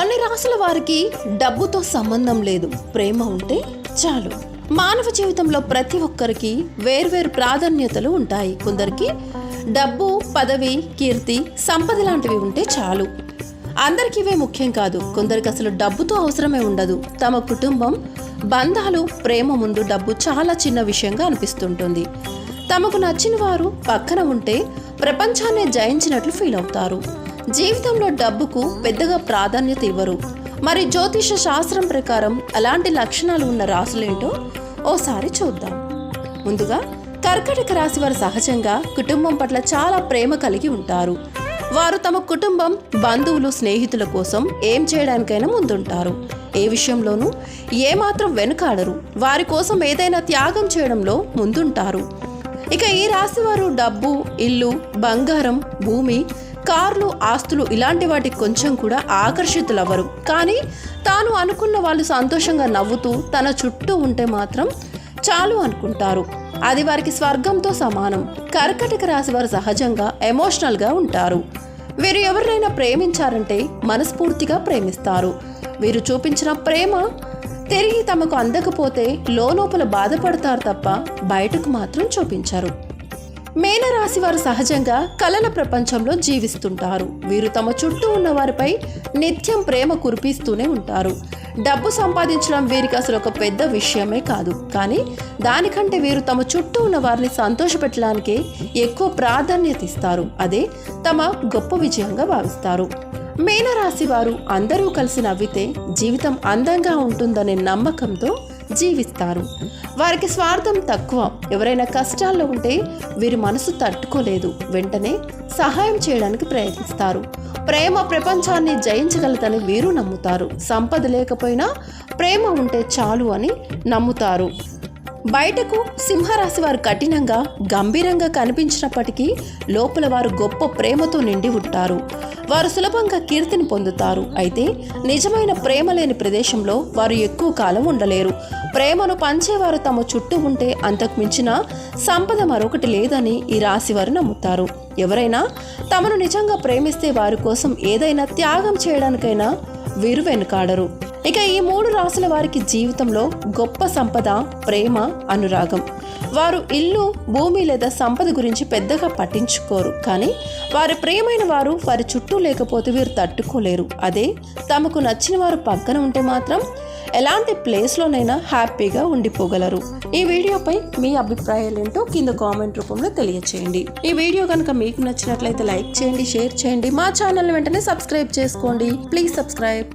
కొన్ని రాసుల వారికి డబ్బుతో సంబంధం లేదు. ప్రేమ ఉంటే చాలు. మానవ జీవితంలో ప్రతి ఒక్కరికి వేర్వేరు ప్రాధాన్యతలు ఉంటాయి. కొందరికి డబ్బు పదవి కీర్తి సంపద లాంటివి ఉంటే చాలు. అందరికి ఇవే ముఖ్యం కాదు. కొందరికి అసలు డబ్బుతో అవసరమే ఉండదు. తమ కుటుంబం బంధాలు ప్రేమ ముందు డబ్బు చాలా చిన్న విషయంగా అనిపిస్తుంటుంది. తమకు నచ్చిన వారు పక్కన ఉంటే ప్రపంచాన్నే జయించినట్లు ఫీల్ అవుతారు. జీవితంలో డబ్బుకు పెద్దగా ప్రాధాన్యత ఇవ్వరు. మరి జ్యోతిష శాస్త్రం ప్రకారం అలాంటి లక్షణాలు ఉన్న రాసులేంటో ఓసారి చూద్దాం. ముందుగా కర్కటక రాశి వారు సహజంగా కుటుంబం పట్ల చాలా ప్రేమ కలిగి ఉంటారు. వారు తమ కుటుంబం బంధువులు స్నేహితుల కోసం ఏం చేయడానికైనా ముందుంటారు. ఏ విషయంలోనూ ఏమాత్రం వెనుకాడరు. వారి కోసం ఏదైనా త్యాగం చేయడంలో ముందుంటారు. ఇక ఈ రాశి వారు డబ్బు ఇల్లు బంగారం భూమి కార్లు ఆస్తులు ఇలాంటి వాటికి కొంచెం కూడా ఆకర్షితులవ్వరు. కానీ తాను అనుకున్న వాళ్ళు సంతోషంగా నవ్వుతూ తన చుట్టూ ఉంటే మాత్రం చాలు అనుకుంటారు. అది వారికి స్వర్గంతో సమానం. కర్కటక రాశి వారు సహజంగా ఎమోషనల్గా ఉంటారు. వీరు ఎవరినైనా ప్రేమించారంటే మనస్ఫూర్తిగా ప్రేమిస్తారు. వీరు చూపించిన ప్రేమ తిరిగి తమకు అందకపోతే లోపల బాధపడతారు తప్ప బయటకు మాత్రం చూపించరు. మేనరాశి వారు సహజంగా కలల ప్రపంచంలో జీవిస్తుంటారు. వీరు తమ చుట్టూ ఉన్న వారిపై నిత్యం ప్రేమ కురిపిస్తూనే ఉంటారు. డబ్బు సంపాదించడం వీరికి అసలు ఒక పెద్ద విషయమే కాదు. కానీ దానికంటే వీరు తమ చుట్టూ ఉన్న వారిని సంతోషపెట్టడానికే ఎక్కువ ప్రాధాన్యత ఇస్తారు. అదే తమ గొప్ప విజయంగా భావిస్తారు. మేనరాశి వారు అందరూ కలిసి నవ్వితే జీవితం అందంగా ఉంటుందనే నమ్మకంతో జీవిస్తారు. వారికి స్వార్థం తక్కువ. ఎవరైనా కష్టాల్లో ఉంటే వీరి మనసు తట్టుకోలేదు. వెంటనే సహాయం చేయడానికి ప్రయత్నిస్తారు. ప్రేమ ప్రపంచాన్ని జయించగలదని వీరు నమ్ముతారు. సంపద లేకపోయినా ప్రేమ ఉంటే చాలు అని నమ్ముతారు. బయటకు సింహరాశి వారు కఠినంగా గంభీరంగా కనిపించినప్పటికీ లోపల వారు గొప్ప ప్రేమతో నిండి ఉంటారు. వారు సులభంగా కీర్తిని పొందుతారు. అయితే నిజమైన ప్రేమ లేని ప్రదేశంలో వారు ఎక్కువ కాలం ఉండలేరు. ప్రేమను పంచేవారు తమ చుట్టూ ఉంటే అంతకు మించిన సంపద మరొకటి లేదని ఈ రాశి వారు నమ్ముతారు. ఎవరైనా తమను నిజంగా ప్రేమిస్తే వారి కోసం ఏదైనా త్యాగం చేయడానికైనా వీరు వెనుకాడరు. ఇక ఈ మూడు రాసుల వారికి జీవితంలో గొప్ప సంపద ప్రేమ అనురాగం. వారు ఇల్లు భూమి లేదా సంపద గురించి పెద్దగా పట్టించుకోరు. కానీ వారి ప్రియమైన వారు వారి చుట్టూ లేకపోతే వీరు తట్టుకోలేరు. అదే తమకు నచ్చిన వారు పక్కన ఉంటే మాత్రం ఎలాంటి ప్లేస్లోనైనా హ్యాపీగా ఉండిపోగలరు. ఈ వీడియోపై మీ అభిప్రాయాలు ఏంటో కింద కామెంట్ రూపంలో తెలియచేయండి. ఈ వీడియో కనుక మీకు నచ్చినట్లయితే లైక్ చేయండి షేర్ చేయండి. మా ఛానల్ వెంటనే సబ్స్క్రైబ్ చేసుకోండి. Please subscribe.